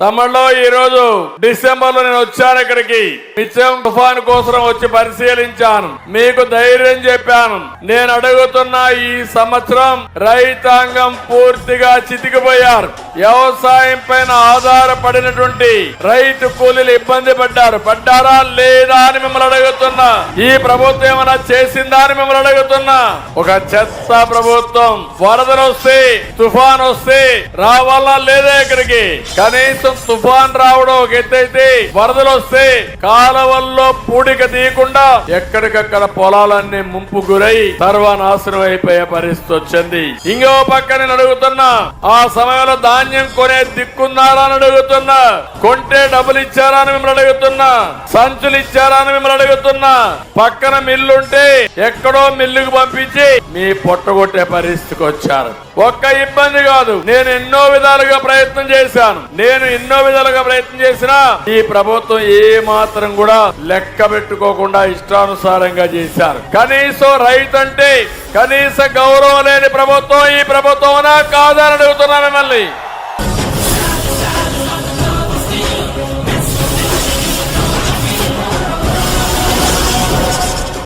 తమిళలో ఈ రోజు డిసెంబర్లో నేను వచ్చాను ఇక్కడికి. నిత్యం తుఫాను కోసం వచ్చి పరిశీలించాను. మీకు ధైర్యం చెప్పాను. నేను అడుగుతున్న ఈ సంవత్సరం రైతాంగం పూర్తిగా చితికిపోయారు. వ్యవసాయం పైన ఆధారపడినటువంటి రైతు కూలీలు ఇబ్బంది పడ్డారు. పడ్డారా లేదా అని మిమ్మల్ని అడుగుతున్నా. ఈ ప్రభుత్వం ఏమైనా చేసిందా అని మిమ్మల్ని అడుగుతున్నా. ఒక చెత్త ప్రభుత్వం వరదలు వస్తే తుఫాన్ వస్తే రావాలా లేదా ఇక్కడికి? కనీసం తుఫాన్ రావడం ఒక ఎత్తైతే వరదలు వస్తే కాలవల్లో పూడిక తీయకుండా ఎక్కడికక్కడ పొలాలన్నీ ముంపు గురై సర్వనాశనం అయిపోయే పరిస్థితి వచ్చింది. ఇంకో పక్క నేను అడుగుతున్నా ఆ సమయంలో దాని ధాన్యం కొనే దిక్కున్నారా అని అడుగుతున్నా. కొంటే డబ్బులు ఇచ్చారా అని మిమ్మల్ని అడుగుతున్నా. సంచులు ఇచ్చారా అని మిమ్మల్ని అడుగుతున్నా. పక్కన మిల్లు ఉంటే ఎక్కడో మిల్లుకు పంపించి మీ పొట్టగొట్టే పరిస్థితికి వచ్చారు. ఒక్క ఇబ్బంది కాదు నేను ఎన్నో విధాలుగా ప్రయత్నం చేశాను. నేను ఎన్నో విధాలుగా ప్రయత్నం చేసినా ఈ ప్రభుత్వం ఏ మాత్రం కూడా లెక్క పెట్టుకోకుండా ఇష్టానుసారంగా చేశారు. కనీసం రైతు అంటే కనీస గౌరవం లేని ప్రభుత్వం ఈ ప్రభుత్వం కాదని అడుగుతున్నా మిమ్మల్ని.